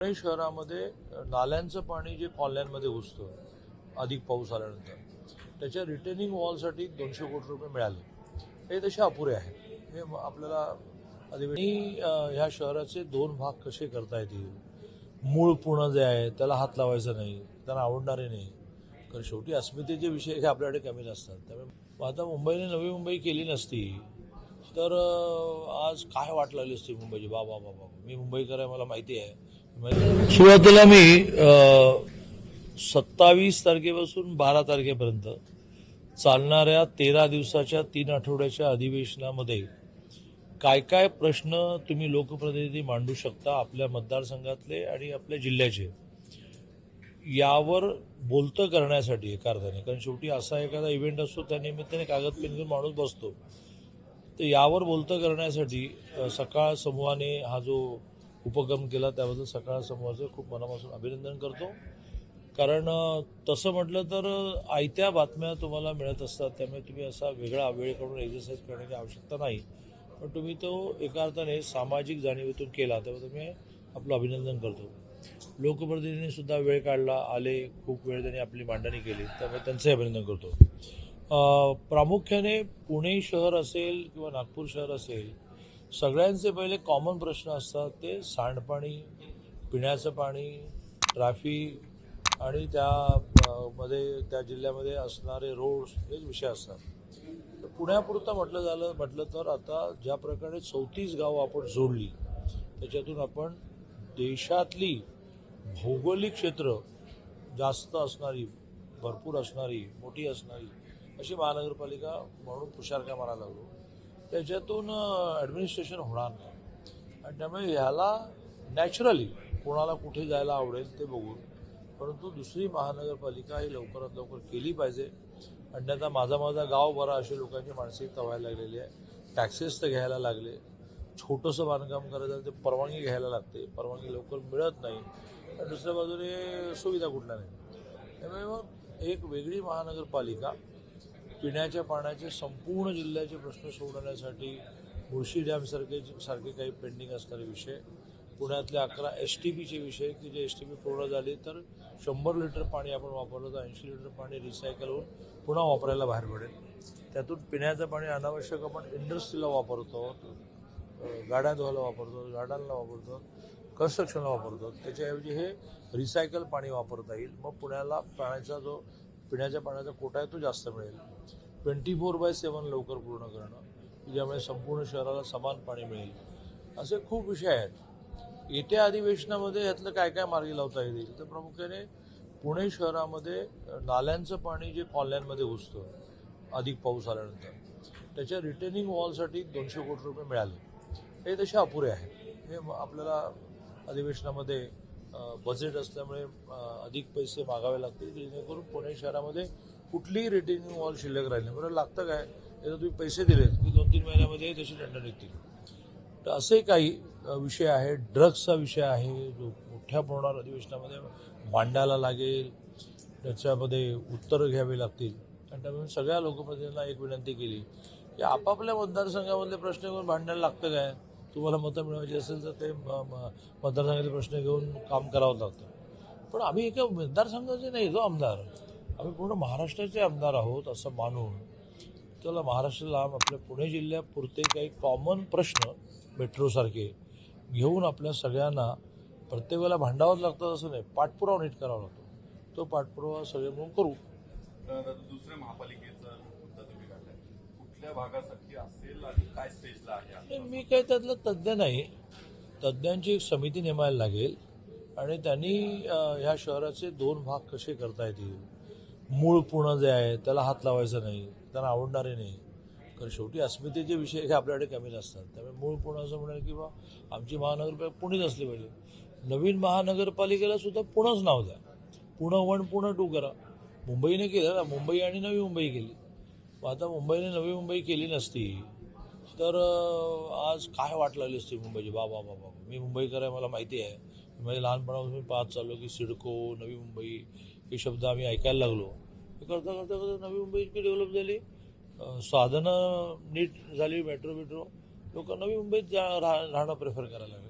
पुणे शहरामध्ये नाल्यांचं पाणी जे कॉलन्यांमध्ये घुसतं अधिक पाऊस आल्यानंतर त्याच्या रिटर्निंग वॉलसाठी दोनशे कोटी रुपये मिळाले. हे तसे अपुरे आहेत. हे आपल्याला अधिवेशनी ह्या शहराचे दोन भाग कसे करता येतील? मूळ पुणे जे आहे त्याला हात लावायचा नाही त्यांना आवडणारे नाही. कारण शेवटी अस्मितेचे विषय हे आपल्याकडे कमी नसतात. त्यामुळे आता मुंबईने नवी मुंबई केली नसती तर आज काय वाट लागली असते मुंबईची? बाबा बाबा मी मुंबईकर आहे मला माहिती आहे. सुरुवातीला मी सत्तावीस तारखेपासून बारा तारखेपर्यंत चालणाऱ्या तेरा दिवसाच्या तीन आठवड्याच्या अधिवेशनामध्ये काय काय प्रश्न तुम्ही लोकप्रतिनिधी मांडू शकता आपल्या मतदारसंघातले आणि आपल्या जिल्ह्याचे यावर बोलतं करण्यासाठी एका अर्थाने. कारण शेवटी असा एखादा इव्हेंट असतो त्या निमित्ताने कागद पेन घेऊन माणूस बसतो. तर यावर बोलतं करण्यासाठी सकाळ समूहाने हा जो उपक्रम केला त्याबद्दल सकाळ समूहाचं खूप मनापासून अभिनंदन करतो. कारण तसं म्हटलं तर आयत्या बातम्या तुम्हाला मिळत असतात त्यामुळे तुम्ही असा वेगळा वेळ काढून एक्झरसाईज करण्याची आवश्यकता नाही. पण तुम्ही तो एका अर्थाने सामाजिक जाणीवेतून केला त्याबद्दल मी आपलं अभिनंदन करतो. लोकप्रतिनिधींनी सुद्धा वेळ काढला आले खूप वेळ त्यांनी आपली मांडणी केली त्यामुळे त्यांचंही अभिनंदन करतो. प्रामुख्याने पुणे शहर असेल किंवा नागपूर शहर असेल सगळ्यांचे पहिले कॉमन प्रश्न असतात ते सांडपाणी पिण्याचं पाणी ट्रॅफिक आणि त्या मध्ये त्या जिल्ह्यामध्ये असणारे रोड्स हेच विषय असतात. तर पुण्यापुरतं म्हटलं झालं म्हटलं तर आता ज्या प्रकारे चौतीस गावं आपण जोडली त्याच्यातून आपण देशातली भौगोलिक क्षेत्र जास्त असणारी भरपूर असणारी मोठी असणारी अशी महानगरपालिका म्हणून पुशारक्या मारायला लागलो. त्याच्यातून ॲडमिनिस्ट्रेशन होणार नाही. आणि त्यामुळे ह्याला नॅचरली कोणाला कुठे जायला आवडेल ते बघून परंतु दुसरी महानगरपालिका ही लवकरात लवकर केली पाहिजे. अन्यथा माझा माझा गाव बरा अशी लोकांची मानसिकता व्हायला लागलेली आहे. टॅक्सेस तर घ्यायला लागले. छोटंसं बांधकाम करायचं ते परवानगी घ्यायला लागते. परवानगी लवकर मिळत नाही. आणि दुसऱ्या बाजूने सुविधा कुठल्या नाही त्यामुळे मग एक वेगळी महानगरपालिका पिण्याच्या पाण्याचे संपूर्ण जिल्ह्याचे प्रश्न सोडवण्यासाठी मुळशी डॅमसारखे सारखे काही पेंडिंग असणारे विषय. पुण्यातले अकरा एस टी पीचे विषय की जे एस टी पी पूर्ण झाले तर शंभर लिटर पाणी आपण वापरलं तर ऐंशी लिटर पाणी रिसायकल होऊन पुन्हा वापरायला बाहेर पडेल. त्यातून पिण्याचं पाणी अनावश्यक आपण इंडस्ट्रीला वापरतो गाड्या धुवायला वापरतो गाड्यांना वापरतो कन्स्ट्रक्शनला वापरतो. त्याच्याऐवजी हे रिसायकल पाणी वापरता येईल. मग पुण्याला पाण्याचा जो पिण्याच्या पाण्याचा कोटा आहे तो जास्त मिळेल. ट्वेंटी फोर बाय सेवन लवकर पूर्ण करणं ज्यामुळे संपूर्ण शहराला समान पाणी मिळेल. असे खूप विषय आहेत. येत्या अधिवेशनामध्ये यातलं काय काय मार्गी लावता येईल? तर प्रामुख्याने पुणे शहरामध्ये नाल्यांचं पाणी जे कॉलन्यांमध्ये घुसतं अधिक पाऊस आल्यानंतर त्याच्या रिटर्निंग वॉलसाठी दोनशे कोटी रुपये मिळाले. हे तसे अपुरे आहेत. हे म- आपल्याला अधिवेशनामध्ये बजेट असल्यामुळे अधिक पैसे मागावे लागतील जेणेकरून पुणे शहरामध्ये कुठलीही रेटिंग वॉल शिल्लक राहिली बरं लागतं काय? त्याचं तुम्ही पैसे दिलेत. की दोन तीन महिन्यामध्ये तशी टेंडर निघतील तर असे काही विषय आहे ड्रग्सचा विषय आहे जो मोठ्या प्रमाणावर अधिवेशनामध्ये मांडायला लागेल. त्याच्यामध्ये उत्तरं घ्यावी लागतील. आणि त्यामुळे सगळ्या लोकप्रतिनिधींना एक विनंती केली. की आपापल्या मतदारसंघामधले प्रश्न घेऊन भांडायला लागतं काय? तुम्हाला मतं मिळवायची असेल तर ते म- म- मतदारसंघाचे प्रश्न घेऊन काम करावं लागतं. पण आम्ही एका मतदारसंघाचे नाही जो आमदार. आम्ही पूर्ण महाराष्ट्राचे आमदार आहोत असं मानून त्याला महाराष्ट्राला आपल्या पुणे जिल्ह्यापुरते काही कॉमन प्रश्न मेट्रोसारखे घेऊन आपल्या सगळ्यांना प्रत्येक वेळेला भांडावंच लागतं असं नाही पाठपुरावा नीट करावा लागतो. तो पाठपुरावा सगळे म्हणून करू. दुसऱ्या महापालिकेचा कुठल्या भागासाठी असेल आणि काय स्टेजला आहे मी काही त्यातलं तज्ज्ञ नाही. तज्ज्ञांची एक समिती नेमायला लागेल आणि त्यांनी ह्या शहराचे दोन भाग कसे करता येतील? मूळ पुणं जे आहे त्याला हात लावायचा नाही त्यांना आवडणारे नाही. कारण शेवटी अस्मितेचे विषय हे आपल्याकडे कमी नसतात. त्यामुळे मूळ पुणं असं म्हणाल की बा आमची महानगरपालिका पुणेच असली पाहिजे. नवीन महानगरपालिकेला सुद्धा पुणंच नाव द्या. पुणं वन पुणं टू करा. मुंबईने केलं ना मुंबई आणि नवी मुंबई केली. आता मुंबईने नवी मुंबई केली नसती तर आज काय वाट लागली असती मुंबईची? बाबा बाबा मी मुंबईकर आहे मला माहिती आहे. म्हणजे लहानपणापासून मी पाहत चाललो की सिडको नवी मुंबई हे शब्द आम्ही ऐकायला लागलो. हे करता करता करता नवी मुंबई इतकी डेव्हलप झाली. साधनं नीट झाली मेट्रो बिट्रो लोक नवी मुंबईत जा राह- राहणं प्रेफर करायला लागले.